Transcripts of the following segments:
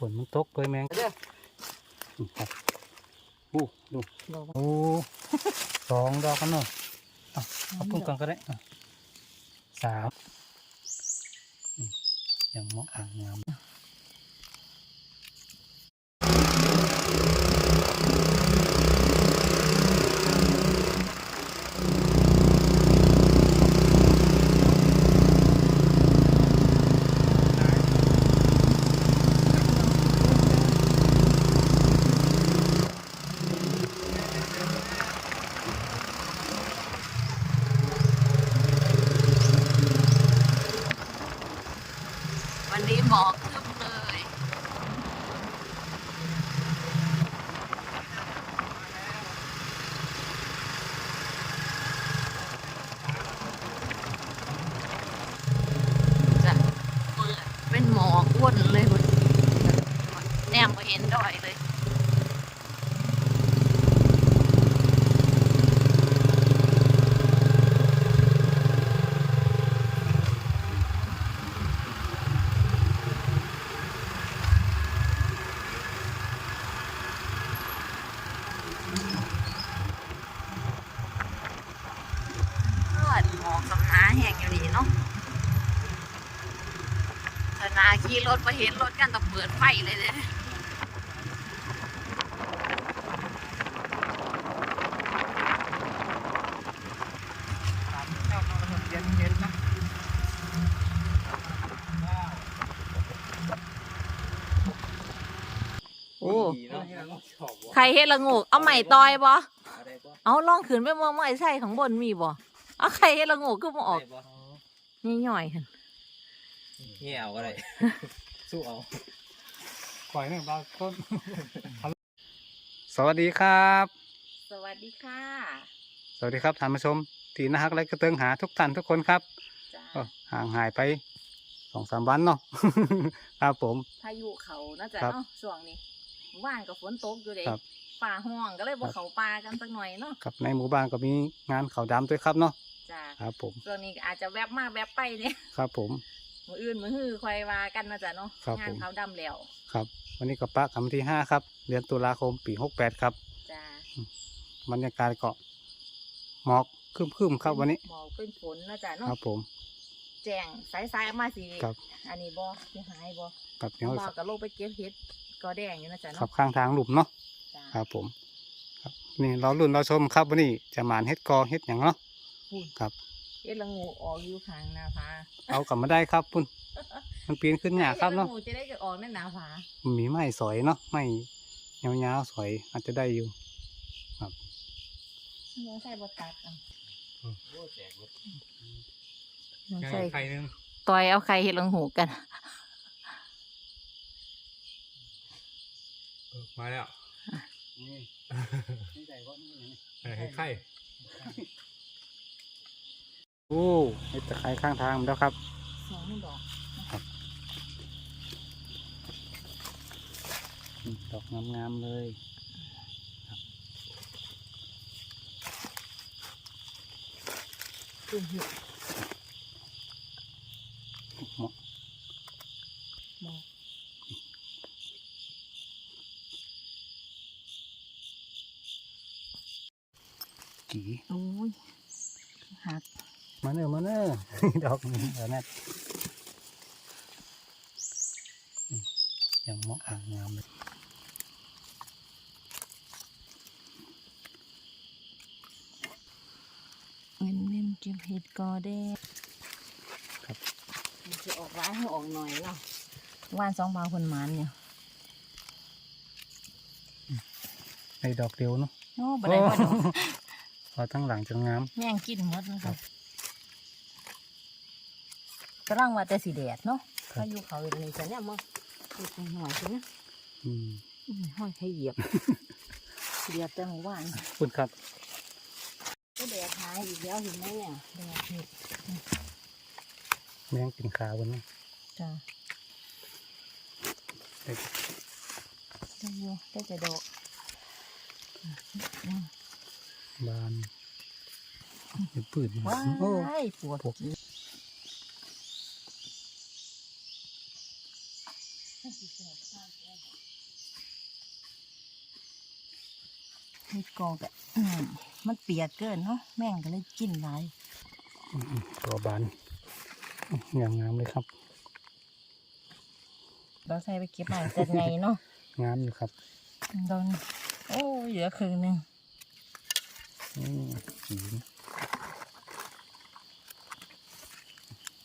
ฝนมันตกเลยแมงเด้ออืมครับอู้ดูดอกโอ้สองดอกกันเนาะอะเอาพุ่งก่อนก็ได้อะสามอืมยังเหมาะอ่างงาม วันนี้หมอกครึ้มเลย จะเปิดเป็นหมอกอ้วนเลยคุณแนมก็เห็นดอยเลย เลือดหมอกสำนาแห้งอยู่นี่เนาะสนา ขี่รถมาเห็นรถกันต้องเปิดไฟเลยเนี่ยเย็นเย็นนะโอ้ใครเฮ็ดละงูกเอาใหม่ตอยบ่เอาลองขืนไปมองไม้ใส่ข้างบนมีบ่เอาใครเฮ็ดละงูกคือบ่ออกนี่ย่อยหั่น เงี้ยเอาก็ได้สู้เอาปล่อยหนึ่งบาทต้นสวัสดีครับ สวัสดีค่ะ สวัสดีครับท่านผู้ชม ที่น่ารักและกระเติงหาทุกท่านทุกคนครับจ้าก็ห่างหายไปสองสามวันเนาะครับผม พายุเขาน่าจะครับเนาะช่วงนี้ว่านกับฝนตกอยู่เด้ครับป่าห้องก็เลยบ่ครับเขาป่ากันสักหน่อยเนาะกับในหมู่บ้านก็มีงานเขาวดำด้วยครับเนาะจ้าครับผมช่วงนี้ก็อาจจะแวบมาแวบไปเนี่ยครับผม มืออื่นมือฮือคอยว่ากันนะจ๊ะเนาะครับงานผม เขาดำแล้วครับ วันนี้ก็ปะคำที่ห้าครับ เดือนตุลาคมปีหกแปดครับ จ้าบรรยากาศก็หมอกครึมๆครับวันนี้ หมอกเป็นฝนนะจ๊ะคเนาะรับผม แจ้งสายสายๆมาสิครับ อันนี้บ่สิหายบ่กับเนี้ยบ่ก็ลงไปเก็บเห็ดก็แดงอยู่นะจ๊ะขับเนาะข้างทางหลุมเนาะ จ้าครับผม ครับ นี่เราลุ่นเราชมครับวันนี้จะหมานเฮ็ดกอเฮ็ดอย่างเนาะ ครับ เฮ็ดละงูออกอยู่ข้างหน้าผาเอากลับมาได้ครับพุ่นมันปีนขึ้นหยากครับเนาะฮ็ดละงูจะได้จะออกในหน้าผามีไม้สอยเนาะไม้ยาวๆสอยอาจจะได้อยู่น้องใส่บ่ตัดอะโอ้แจกรถน้องใส่ไข่นึงต่อยเอาไข่เฮ็ดละงูกันมาแล้วนี่นี่ใส่ก้อนนี่ให้ไข่ โอ้เฮ็ดตะไคร้ข้างทางแล้วครับสองดอกอืมดอกงามๆเลยขึ้นเห็ดเหมาะหมอกกีโอ้ยหัก มาเนอะมาเนอะดอกนี้เออแน่อืมยังเหมาะอ่างงามเลยเว้นเว้นเก็บเห็ดก็ได้ครับมันจะออกร้ายให้ออกหน่อยเนาะว่านสองบาคนหมานเนี่ยในดอกเดียวเนาะโอ้บันไดพอดอกพอทั้งหลังจะงามแม่งกินหมดนะครับ กำลังว่าแต่สีแดดเนาะครับถ้าอยู่เขาอยู่ตรงนี้จะเนี่ยมั้งดูตรงหน่อยสินะอืมอืมห้อยให้เหยียบเหยียบแต่หมู่บ้านคุณครับก็แดดหายอีกแล้วเห็นไหมเนี่ยแดดเห็ดแมงกินขาบนนี้จ้าเด็กได้อยู่ได้แต่ดอกอืมบานเป็นปืนว้าโอ้ยปวด ปวด เฮ็ดกอกอะอืมมันเปียกเกินเนาะแม่งก็เลยกินหลายอืมตัวบานอย่างงามเลยครับ เราใส่ไปเก็บมาแต่ไงเนาะงามอยู่ครับโดนโอ้ยเหลือครึ่งหนึงอืมจีน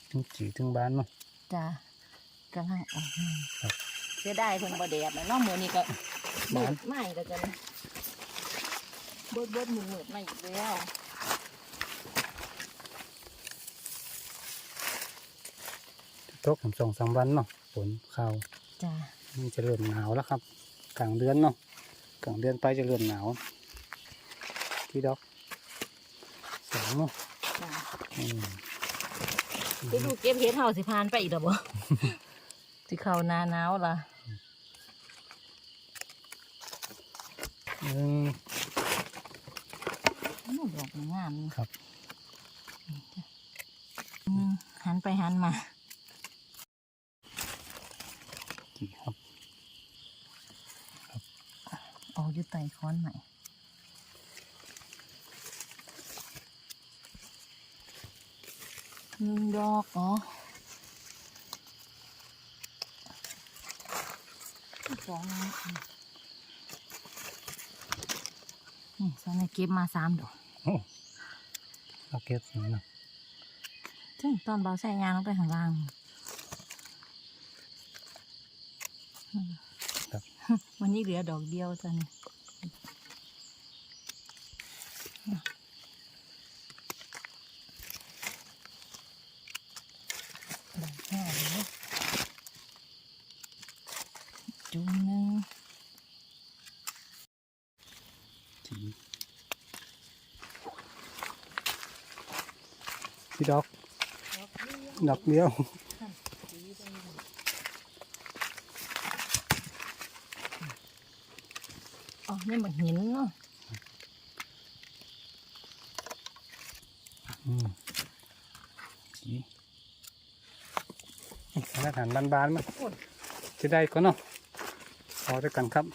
ถึงจีถึงบ้านเนาะจ้ะ กำลังออกมาครับเสียดายเพิ่นบ่แดดนะเนาะมื้อนี้ก็บ้านไม่ก็จะเบิดเบิดมือมืดมาอีกแล้วตกผมสองสามวันเนาะฝนเข้าวจ้ะมันจะเริ่มหนาวแล้วครับ กลางเดือนเนาะกลางเดือนไปจะเริ่มหนาว ที่ดอกสองเนาะจ้ะอืม ไปดูเก็บเฮ็ดเฮาสิพานไปอีกดอกบ่ สิเข้าหน้าหนาวล่ะหนึ่งอู้ดอกมันงามนี่ครับอืมหันไปหันมากี่ครับออกอยู่ใต้ค้อนใหม่หนึ่งดอกอ๋อ สองอันนี่สอนให้เก็บมาสามดอกโอ้เอาเก็บนี่เนาะซึ่งตอนเบาใส่ยางลงไปข้างล่างครับวันนี้เหลือดอกเดียวจ้ะนี่ดอกแค่เลย จุ่มหนึ่งจีที่ดอก ดอกเดียวอ๋อนี่มันหินเนาะอืมจีมาตรฐานบานๆมันจะได้ก็เนาะ พอด้วยกันครับ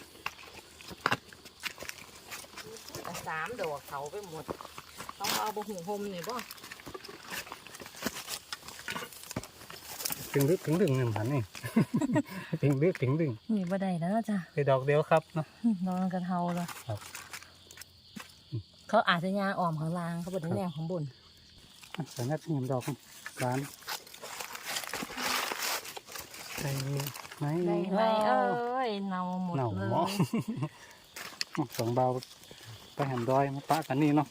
แต่สามดอกเขาไปหมดเขาเอาบะหูหมนี่บ่ถึงลึกถึงดึงหนึ่งหันนี่ ถึงลึกถึงดึงนี่บ่ได้แล้วจ้ะไปดอกเดียวครับเนาะนอนกระเทาแล้วครับ เขาอาจจะยางอ่อมข้างล่างเขาบไดแนวข้างบนอะใส่นัดที่เห็นดอกบานได้ ไหมได้ไหมเอ้ยเนาหมดเน่าเลหมอย สองเบาไปหันดอยมาปะกันนี่เนาะ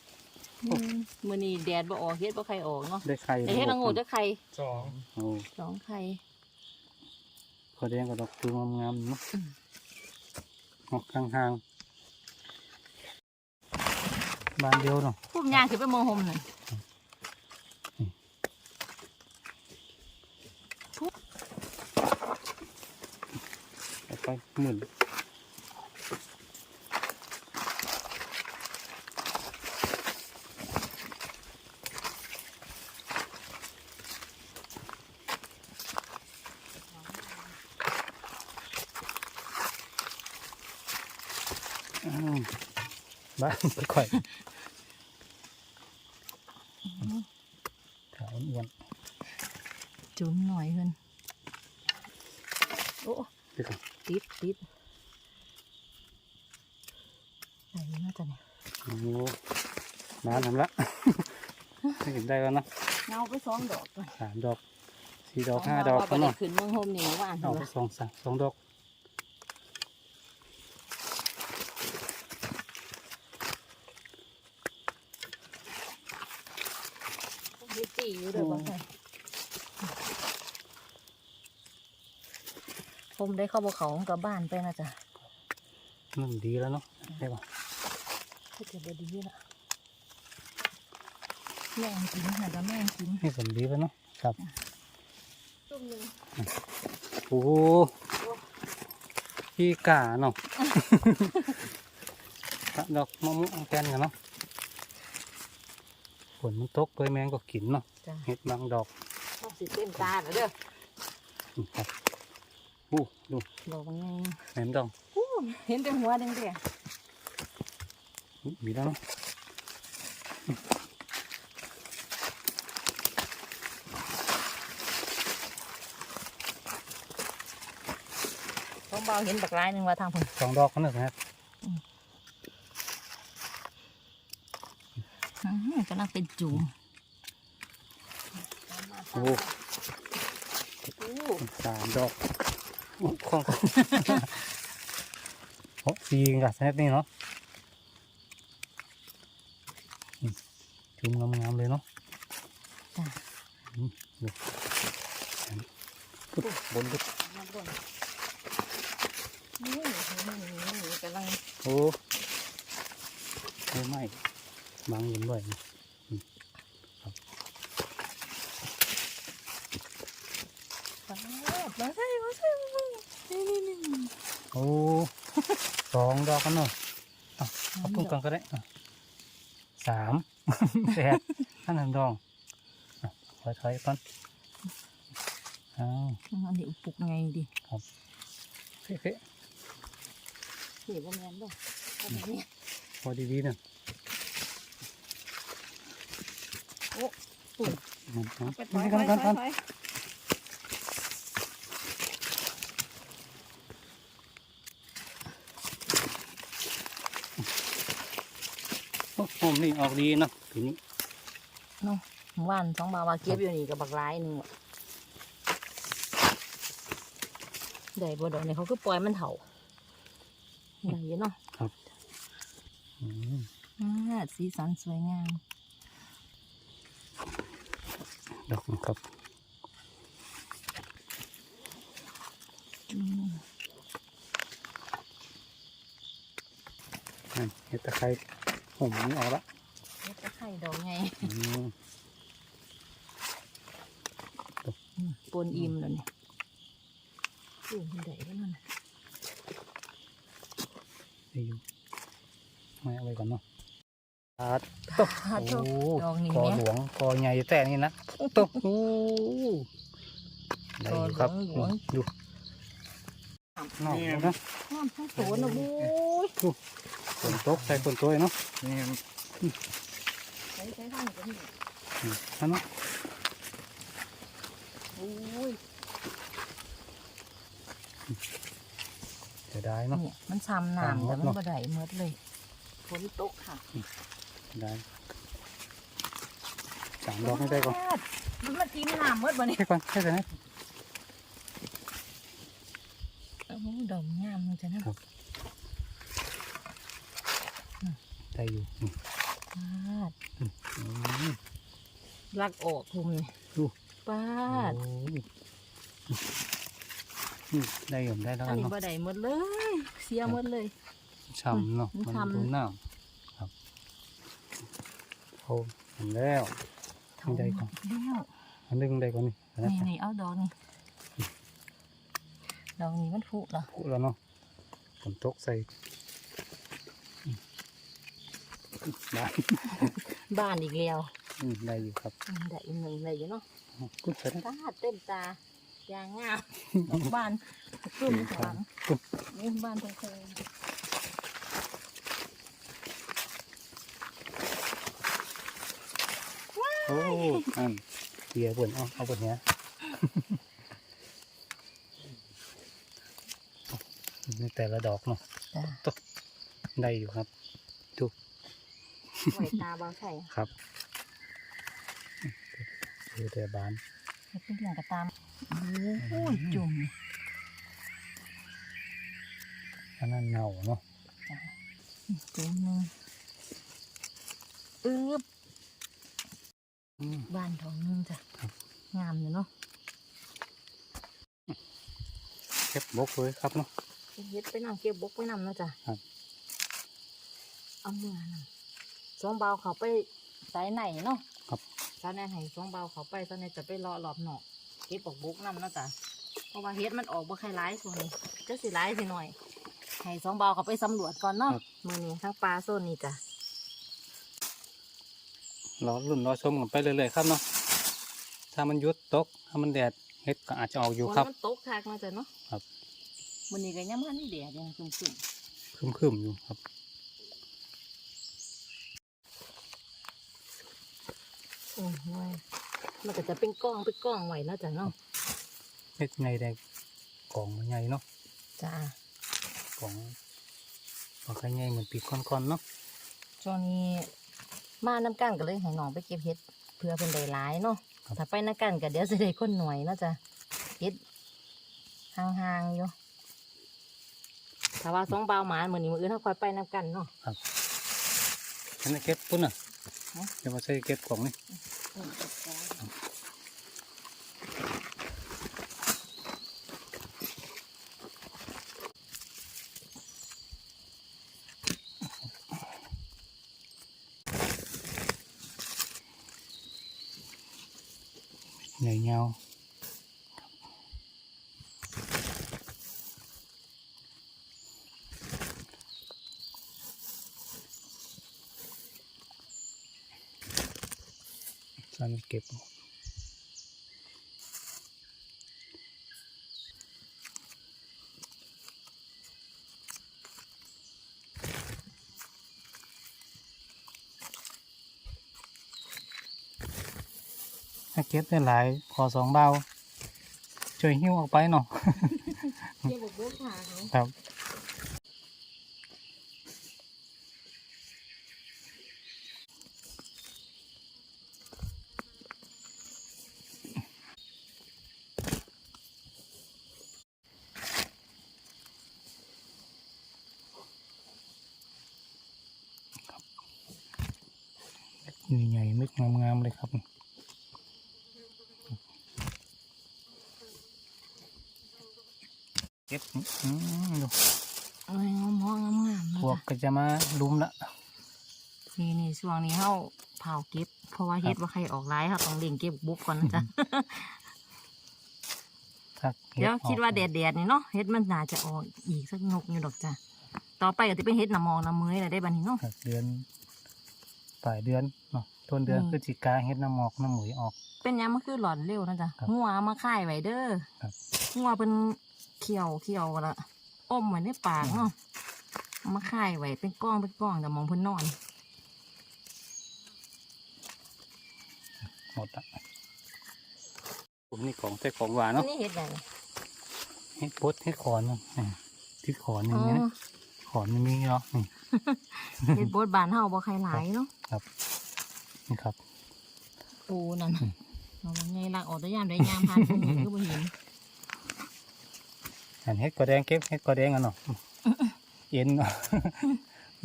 อืมมื้อนี้แดดบ่ออกเฮ็ดบ่ใครออกเนาะได้ไข่แต่เฮ็ดละโงูจะใครสองโอ้สองไข่พอแดงกับดอกตูมงามๆเนาะอืมออกห่างๆบานเดียวเนาะพุ่มยางคือไปมองห่มนั่น ไปไปหมื่นอ้าวบ้านไปค่อยขาวอ้วนจุ่มหน่อยเพิ่นโอ้เดี๋ยวก่อน ติดติดได้อยู่น่าจะเนี่ยโอ้โหน้ำทำละไม่เห็นได้แล้วเนาะเงาไปสองดอกก่อนสามดอกสี่ดอกห้าดอกเพเขาราะว่าบ่เนาะได้ขึ้นเมืองห่มนี่เมื่อวานเอาเห็นไปปะสองสามสองดอก มีจีอยู่เด้อบ่ใช่ผม ได้เข้าบ่เขากลับบ้านไปนะจ๊ะนั่นดีแล้วเนาะได้ป่ะก็จะบ่ดีละแม่งกินหากับแม่งกินให้สมดีแล้วเนาะครับจุ่มหนึงโอ้โหพี่กาเนาะตัดดอกมะม่วงแกนกันเนาะฝนมันตกเลยแมงก็กินเนาะจ้ะเห็ดบางดอกเอาสิเต็มตาแล้วเด้อนี่ครับ อู้ดูดอกไงแหนมดองอู้เห็นแต่หัวแดงอุ๊ยมีแล้วเนาะๆสองเบาเห็นบักลายหนึ่งว่าทางผมสองดอกกันเลยนะครับกำลังเป็นจุ่มโอ้อู้สามดอก โอ้คล่องโอ้สี่กับแซดนี่เนาะอืมจุ่มงามๆเลยเนาะจ้ะอืมดูปึ๊บบนปึ๊บมาบ่นนี่กำลังโอ้โอ้ไม่บางเห็นด้วยอืม มาใส่มาใส่นี่นี่นี่โอ้สองดอกกันเนาะเอาเอาปุ่มกันก็ได้อะสามแปดท่านนันดองอะถอยถอยๆก่อนอ้าวอันนี้อุปุกไงดิเฟ้เฟ้เสียบ่แม่นบ่บ่แม่นเนี่ยพอดีๆนะโอ้ปุ่นมันมันไปถอยกันกันถกัอยนถอย โอ้ผมนี่ออกดีเนาะทีนี้เนาะว่านสองบาวาเก็บอยู่นี่กับบักลายหนึ่งว่ะได้บ่ดอกนี่เขาก็ปล่อยมันเถาได้อยู่เนาะอืมอ่าสีสันสวยงาม ดอกนะครับอืมนั่นเห็ดตะไคร้ ผมนี่ออกละเฮ็ดตะไคร่ดอกไงอืมอืมปนอิ่มแล้วนี่อู้มันได้แล้วมันได้อยู่ไม่เอาไว้ก่อนเนาะตัดหาโอ้ดอกนี้กอเนี่ยหลวงกอใหญ่แต่นี่นะตุ๊บโอ้ได้อยู่ครับกอหลวงดูนอกแล้วนะน้ำทั้งตัวนะบู๊ย ฝนตกใส่ฝนตัวเนาะนี่ใช้ใช้ข้างกันนี่อืมนั่นเนาะโอ้ยเสียดายเนาะ เนี่ยมันช้ำน้ำแต่มันบ่ได้หมดเลยฝนตกค่ะได้สามดอกไม่ได้ก่อนมันมาจิ้มน้ำหมดบ่เนี่ยแค่ก่อนแค่แต่นั้นโอ้ดอกงามมันจะนะครับ ได้อยู่อืมปาดอืมลักออกคุมเลยดูปาดโอ้ยอืมได้อยู่ได้แล้วอักันนนี้เนาะบ่ได้หมดเลย เสียหมดเลย ช้ำเนาะมันมันช้ำ ดูน้ำครับโอ้เห็นแล้วไม่ได้ก่อนแล้วอันนึงได้ก่อนนี่อันนั้นนี่นี่เอาดอกนี่ดอกนี้มันผุเหรอพูดแล้วเนาะฝนตกใส่อืม ได้บ้านอีกแล้วอืมได้อยู่ครับอืมได้อีกหนึ่งได้อยู่เนาะกุดใส่ได้ตาเต็มตาอย่างงามดอกบ้านตุ้มข้างหลังนี่บ้านตรงเคยโอ้อันเบียร์บนเอาเอาบนเนี้ยนี่แต่ละดอกเนาะจ้าได้อยู่ครับ ไว้ตาบางใส่ครับดูแต่บานให้เป็นเรื่องกระตามโอ้ยจุ่มอันนั้นเงาเนาะจุ่มหนึ่งอึบอืมบ้านทองหนึงจ้ะครับงามอยู่เนาะเก็บบกเลยครับเนาะเฮ็ดไปนำเก็บบกไปนำเนาะจ้ะครับเอาเมื่อนำ สองเบาเขาไปสายไหนเนาะครับสาวแนนให้สองเบาเขาไปสาวแนนจะไปรอรอบนอกเก็บบอกบกนำเนาะจ้ะเพราะว่าเฮ็ดมันออกบ่ใครร้ายส่วนนี้จะสิร้ายสิหน่อยให้สองเบาเขาไปสำรวจก่อนเนาะมือนี้ทั้งปลาโซนนี้จ้ะรอรุ่นรอชมกันไปเรื่อยๆครับเนาะถ้ามันหยุดตกถ้ามันแดดเฮ็ดก็อาจจะออกอยู่ฝนครับมันตกคักมาจ้ะเนาะครับวันนี้ก็ยังมันนี่แดดยังครึมครึมๆอยู่ครับ ๆโอ้ยมันก็จะเป็นกล้องเป็นกล้องไว้เนาะจ้ะเนาะเฮ็ดไงได้กล่องมันใหญ่เนาะจ้ากล่องบ่ค่อยใหญ่เหมือนปีก่อนๆเนาะช่วงนี้มาน้ำกันก็เลยให้น้องไปเก็บเห็ดเพื่อเป็นได้หลายเนาะถ้าไปน้ำกันก็เดี๋ยวจะได้คนหน่วยเนาะจ้ะเห็ดห่างๆอยู่ถ้าว่าสองเบาวหมาเหมือนนี้มืออื่นถ้าคอยไปน้ำกันเนาะอันนี้เก็บปุ่นน่ะ เดี๋ยวมาใส่เก็บกล่องนี่ สันเก็บถ้าเก็บได้หลายขอสองเบาช่วยหิ้วออกไปเนาะเก็บบุกบุกหาเขาครับ ใหญ่ๆเม็ดงามๆเลยครับเก็บอืมดูเอ้ยงามงามงามพวกก็จะมาลุมละนี่นี่ช่วงนี้เขาเผาเก็บ เพราะว่าเฮ็ดว่าใครออกร้ายค่ะต้องเล่งเก็บบุกก่อนนะจ๊ะถ้าห็เดี๋ยวออกคิดว่าแดดแดดๆนี่เนาะเฮ็ดมันน่าจะออกอีกสักนกอยู่ดอกจ้ะต่อไปก็จะเป็นเฮ็ดน้ำมองน้ำมืออะไรได้บัดนี้เนาะครับเดือน ปลายเดือนเนาะต้นเดือนอืม พฤศจิกาเฮ็ดน้ำหมอกน้ำหมุยออก เป็นหยังมันคือหลอนเร็วนะจ๊ะครับงัวเอามาค่ายไว้เด้อครับ งัวเป็นเขียวเขียวละอมไว้ในปากเนาะเอามาค่ายไว้เป็นก้องเป็นก้องแต่มองเพิ่นนอน หมดละผมนี่ของแต่ของหวานอัเนาะนนี้เฮ็ดไงเฮ็ดพดเฮ็ดขอนเนาะอ่าที่ขอนออ๋ย่างอนี้นะ ขอนมันมีเนาะนี่เฮ็ดโบดบานเฮาบ่ใครหลายเนาะนี่ครับปูนั่นน่ะเราไงลักออกแต่ยามได้ยามผ่านคนอื่นก็บ่เห็นอันเฮ็ดกอแดงเก็บเฮ็ดกอแดงกันเนาะเอ็นเนาะ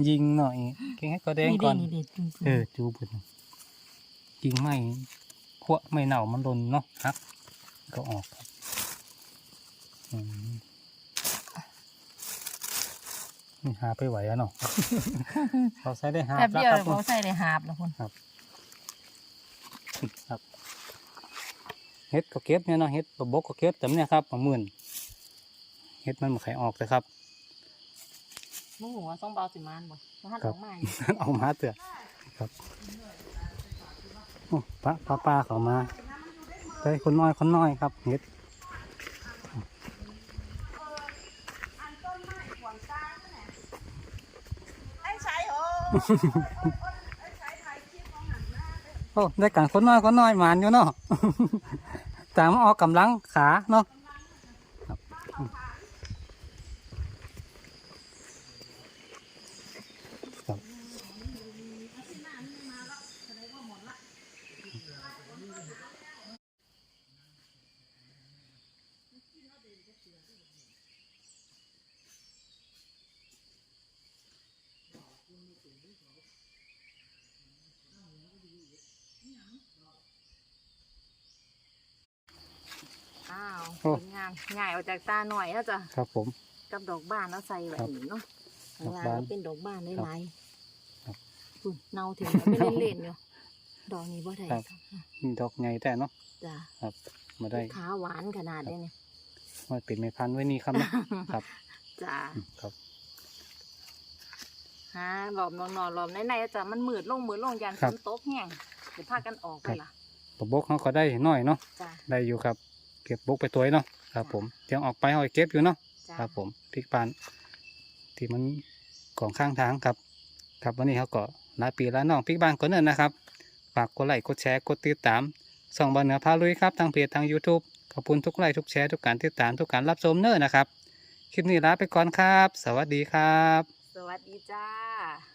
ยิงหน่อยเก็บเฮ็ดกอแดงนี่ก่เด้อนนี่เด้จริงเออจูบุญยิงไม่ขั้วไม่เน่ามันโดนเนาะฮักก็ออกครับอืมนี่ หาไปไหวอะเนาะ เราใช้ได้หาแป๊บแล้วเดียวครับเขาใส่ได้หาบแล้วคนครับเฮ็ดก็เก็บเนี่ยเนาะเฮ็ดบะบกก็เก็บแต่เนี่ยครับประมื่นเฮ็ดมันมาไขออกเลยครับ มึงหัวส่งเบาสิมานบ่บ่ทันครัอบอกมาอยู่เอามาเตือครับโอ้ป้าป้าป้าเขามาได้คนน้อยคนน้อยครับเฮ็ด โอ้ได้กันคนน้อยคนน้อยหมานอยู่เนาะแต่มาออกกำลังขาเนาะ อ้าวโอ้ผลงานง่ายออกจากตาหน่อยแล้วจ้ะครับผม กับดอกบ้านแล้วใส่ไว้นี่เนาะครัข้าบงล่างบ้านก็เป็นดอกบ้านได้หลายครับฝุ่นเนาถึงแล้วไปเล่นๆอยู่ดอกนี้บ่ได้ครับครับมีดอกไงแต่เนาะจ้ะครับ มาได้ขาหวานขนาดนี้เนี่ยมาเป็นไม่พันธุ์ไว้นี่ครับเนาะครับจ้ะอืมครับฮะหลอมนอนนอนหลอมในๆจ้ะมันมืดลงมืดลงยันคฝรับนตกแห้งเดี๋ยวพากันออกไปล่ะปะบกเขาก็ได้น้อยเนาะจ้ะได้อยู่ครับ เก็บบุกไปตัวเนาะครับผมเดี๋ยวออกไปเอาไปเก็บอยู่เนาะจ้าครับผมพริกปานที่มันของข้างทางครับ ครับวันนี้เขาก็ลาปีลาน้องพริกบ้านคนเนินนะครับฝากกดไลค์กดแชร์กดติดตามส่องบานเหนือพาลุยครับทางเพจทาง YouTube ขอบคุณทุกไลค์ทุกแชร์ทุกการติดตามทุกการรับชมเน้อนะครับ คลิปนี้ลาไปก่อนครับ สวัสดีครับ สวัสดีจ้า